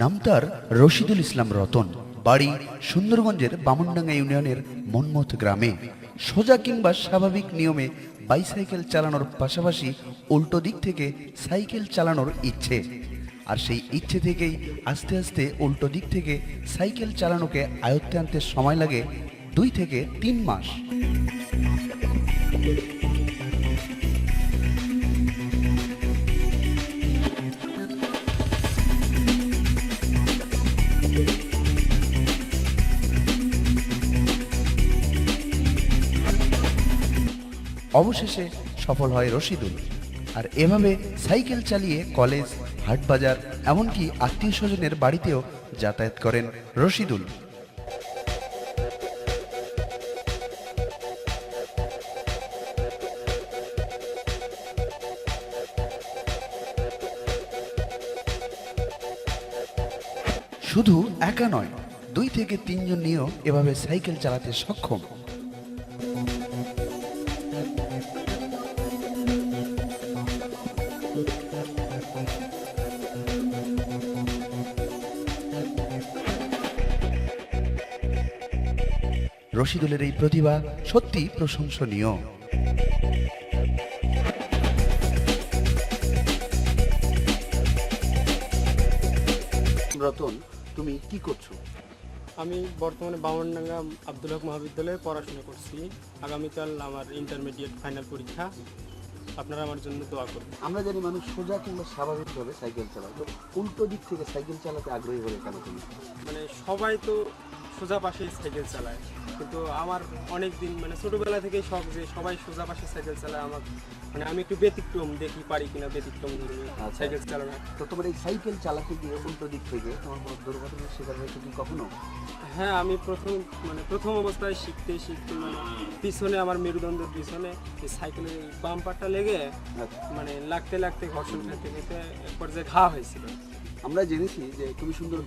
নাম তার রশিদুল ইসলাম রতন, বাড়ি সুন্দরগঞ্জের বামনডাঙ্গা ইউনিয়নের মনমথ গ্রামে। সোজা কিংবা স্বাভাবিক নিয়মে বাইসাইকেল চালানোর পাশাপাশি উল্টো দিক থেকে সাইকেল চালানোর ইচ্ছে। আর সেই ইচ্ছে থেকেই আস্তে আস্তে উল্টো দিক থেকে সাইকেল চালানোকে আয়ত্তে আনতে সময় লাগে দুই থেকে তিন মাস। অবশেষে সফল হয় রশিদুল। আর এভাবে সাইকেল চালিয়ে কলেজ, হাটবাজার, এমনকি আত্মীয় স্বজনের বাড়িতেও যাতায়াত করেন রশিদুল। শুধু একা নয়, দুই থেকে তিনজন নিয়েও এভাবে সাইকেল চালাতে সক্ষম। রশিদুলের এই প্রতিভা সত্যি প্রশংসনীয়। রতন তুমি কি করছ? আমি বর্তমানে বামনডাঙ্গা আব্দুল হক মহাবিদ্যালয়ে পড়াশোনা করছি। আগামীকাল আমার ইন্টারমিডিয়েট ফাইনাল পরীক্ষা। আপনারা আমার জন্য দোয়া করবেন। আমরা জানি মানুষ সোজা কিংবা স্বাভাবিকভাবে সাইকেল চালায় তো উল্টো দিক থেকে সাইকেল চালাতে আগ্রহী হলে কেন তুমি? মানে সবাই তো সোজা পাশে সাইকেল চালায় কিন্তু আমার অনেক দিন মানে ছোটোবেলা থেকেই শখ যে সবাই সোজা পাশে সাইকেল চালায় আমার মানে আমি একটু ব্যতিক্রম দেখি পারি কিনা ব্যতিক্রম ধর্মী আচ্ছা। সাইকেল চালানো তো তোমার এই সাইকেল চালাতে গিয়ে উল্টো দিক থেকে তোমার কোনো দুর্ঘটনার শিকার হয়েছে কি কখনো হ্যাঁ আমি প্রথম মানে প্রথম অবস্থায় শিখতে শিখতে মানে পিছনে আমার মেরুদণ্ডের পিছনে এই সাইকেলের বাম্পারটা লেগে আচ্ছা। মানে লাগতে লাগতে ঘর্ষণ খেতে খেতে এক পর্যায়ে ঘা হয়েছিল আমরা জেনেছি যে তুমি সুন্দর